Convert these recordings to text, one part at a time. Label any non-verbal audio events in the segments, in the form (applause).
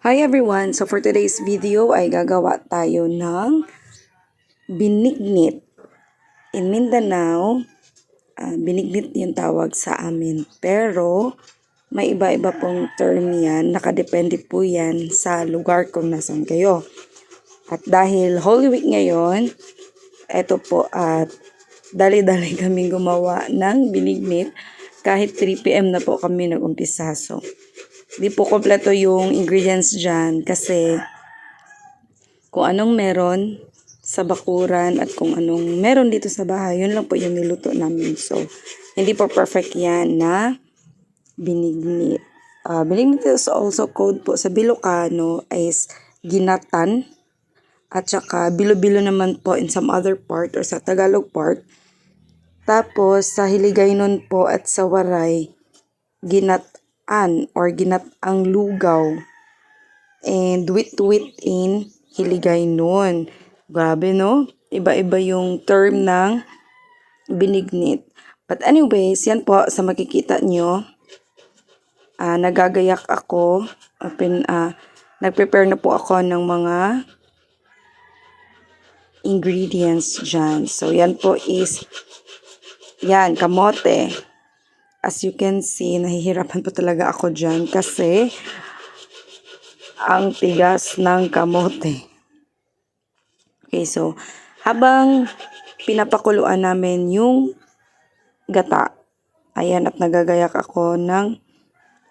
Hi everyone! So for today's video ay gagawa tayo ng binignit. In Mindanao, ah, binignit yung tawag sa amin. Pero may iba-iba pong term yan. Nakadepende po yan sa lugar kung nasan kayo. At dahil Holy Week ngayon, eto po at dali-dali (laughs) kami gumawa ng binignit. Kahit 3pm na po kami nag-umpisa. So, di po kompleto yung ingredients dyan kasi kung anong meron sa bakuran at kung anong meron dito sa bahay, yun lang po yung niluto namin. So, hindi po perfect yan na binignit. Uh, binignit is also code po sa Bilocano is ginatan at saka bilo-bilo naman po in some other part or sa Tagalog part. Tapos sa Hiligaynon po at sa Waray, ginatan or ginatang lugaw. And wit-wit in Hiligaynon. Grabe no? Iba-iba yung term ng binignit. But anyways, yan po sa makikita nyo. ah nagagayak ako. Open, ah nag-prepare na po ako ng mga ingredients dyan. So, yan po is, yan, kamote. As you can see, nahihirapan po talaga ako dyan kasi ang tigas ng kamote. Okay, so, habang pinapakuluan namin yung gata, ayan, at nagagayak ako ng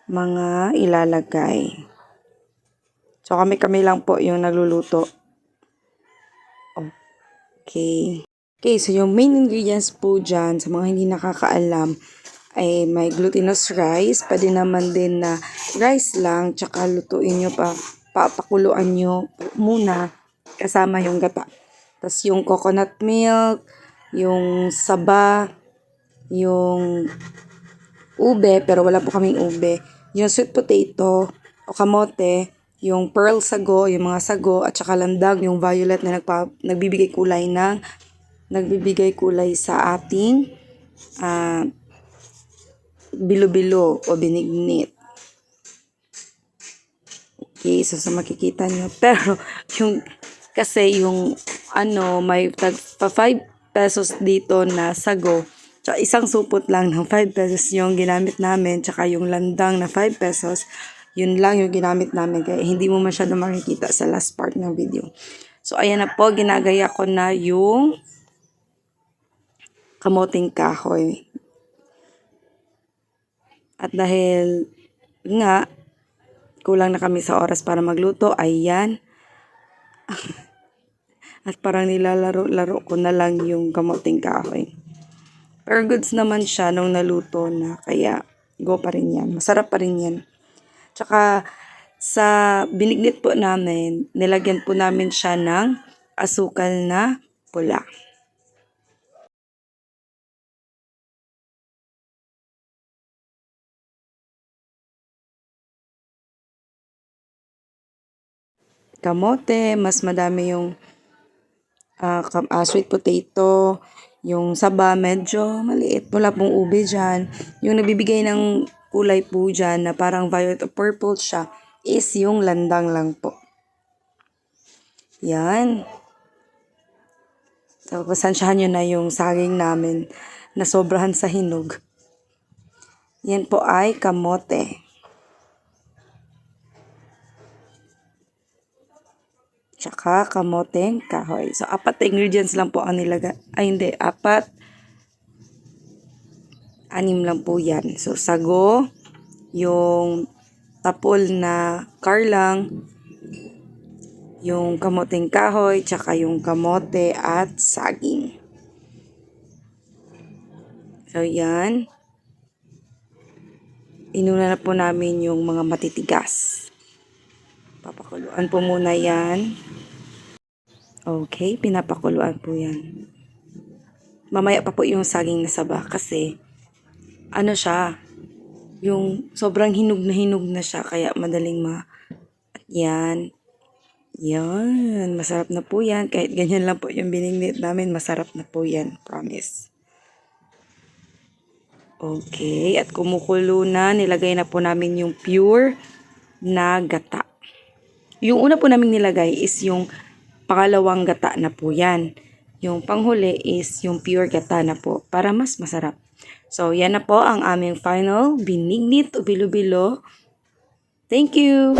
mga ilalagay. So, kami-kami lang po yung nagluluto. Okay. Okay, so yung main ingredients po dyan, sa mga hindi nakakaalam, ay may glutinous rice. Pwede naman din na rice lang, tsaka lutuin nyo pa, papakuluan nyo muna kasama yung gata. Tapos yung coconut milk, yung saba, yung ube, pero wala po kaming ube. Yung sweet potato o kamote, yung pearl sago, yung mga sago, at saka landag, yung violet na nagpa, nagbibigay kulay ng nagbibigay kulay sa ating ah, bilo-bilo o binignit. Okay, so sa makikita nyo. (laughs) Pero, yung, kasi yung, ano, may tag, pa 5 pesos dito na sago. Tsaka isang supot lang ng 5 pesos yung ginamit namin. Tsaka yung landang na 5 pesos. Yun lang yung ginamit namin. Kaya hindi mo masyado makikita sa last part ng video. So, ayan na po. Ginagaya ko na yung kamoting kahoy. At dahil nga, kulang na kami sa oras para magluto, ayan. (laughs) At parang nilalaro-laro ko na lang yung kamoting kahoy. Pero goods naman siya nung naluto na, kaya go pa rin yan. Masarap pa rin yan. Tsaka sa binignit po namin, nilagyan po namin siya ng asukal na pula. Kamote, mas madami yung kam- ah, sweet potato, yung saba medyo maliit. Wala pong ube dyan. Yung nagbibigay ng kulay po dyan na parang violet or purple siya is yung landang lang po. Yan. So, pasensyahan nyo na yung saging namin na sobrahan sa hinog. Yan po ay kamote. Tsaka kamoteng kahoy. So, apat na ingredients lang po ang nilagay. Ay, hindi. Apat. Anim lang po yan. So, sago, yung tapol na karlang, yung kamoteng kahoy, tsaka yung kamote at saging. So, yan. Inuna na po namin yung mga matitigas. Papakuluan po muna yan. Okay, pinapakuluan po yan. Mamaya pa po yung saging na saba kasi ano siya, yung sobrang hinog na hinog na siya kaya madaling ma... Yan. Yan. Masarap na po yan. Kahit ganyan lang po yung binignit namin, masarap na po yan. Promise. Okay. At kumukulo na, nilagay na po namin yung pure na gata. Yung una po namin nilagay is yung pangalawang gata na po yan. Yung panghuli is yung pure gata na po para mas masarap. So, yan na po ang aming final binignit o bilo-bilo. Thank you!